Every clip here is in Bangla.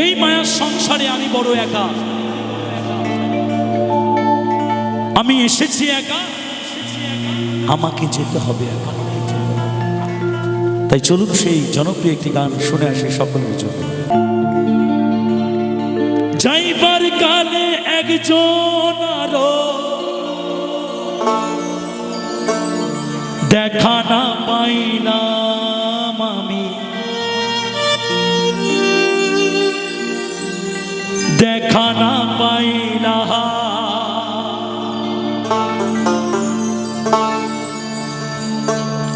এই মায়ার সংসারে আমি বড় একা। আমি এসেছি একা। আমাকে যেতে হবে একা। তাই চলুন সেই জনপ্রিয় একটি গান শুনে আসি সকলের জন্য। যাইবার কালে একজন আরও। দেখা না পাইলাম দেখা না পাইলা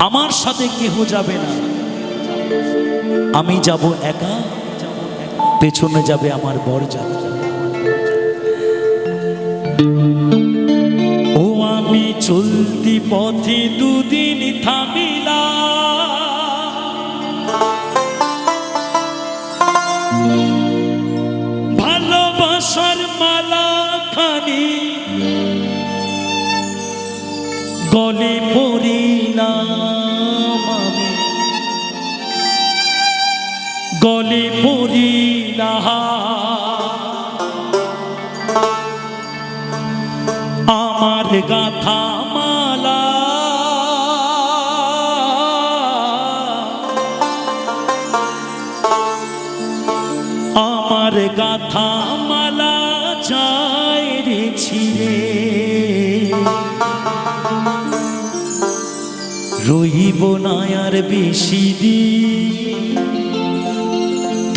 আমার সাথে কেহ যাবে না। আমি যাব একা, পেছনে যাবে আমার বর যাত্রা ও আমি চলতি পথে দুদিন থামিলা গলে পড়িলাম আমার গাথা মালা। আমার গাথা মালা চাই রে ছিড়ে। না আর বেশি দিন।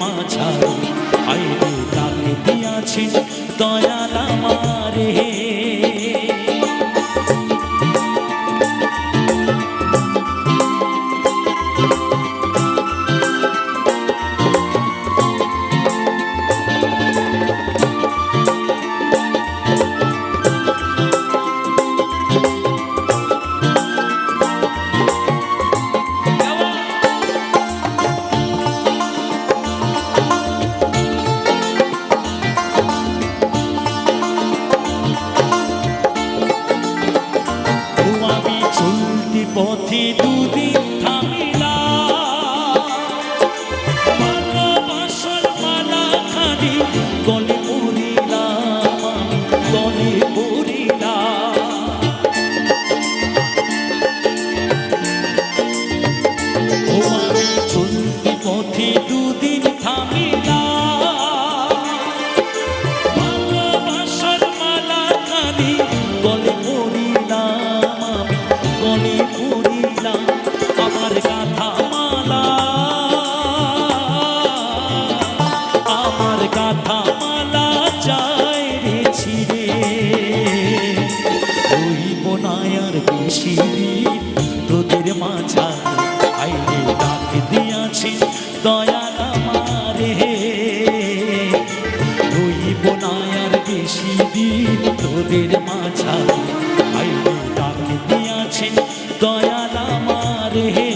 মাঝারে। আইরে তাকে দিয়াছেন চলতি পথে গাথা মালা চাই রে ছিড়ে। রইব না আর বেশি তোদের মাঝা আইরে ডাক দিয়াছি দয়াল আমারে। রইব না বেশি তোদের মাঝা ডাক দয়াল আমারে।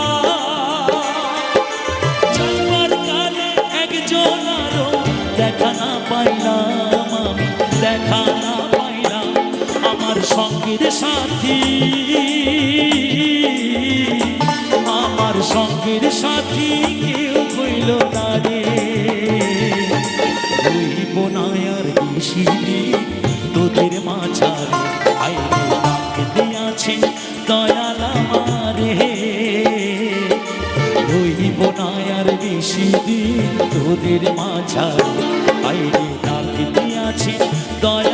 সঙ্গের সাথী। আমার সঙ্গের সাথী কেউ হইল না রে। আর বেশি দিন তোদের মাঝারে আইরে ডাক দিয়াছে দয়াল আমারে। আর বেশি দিন তোদের মাঝারে আইরে ডাক দিয়াছে দয়াল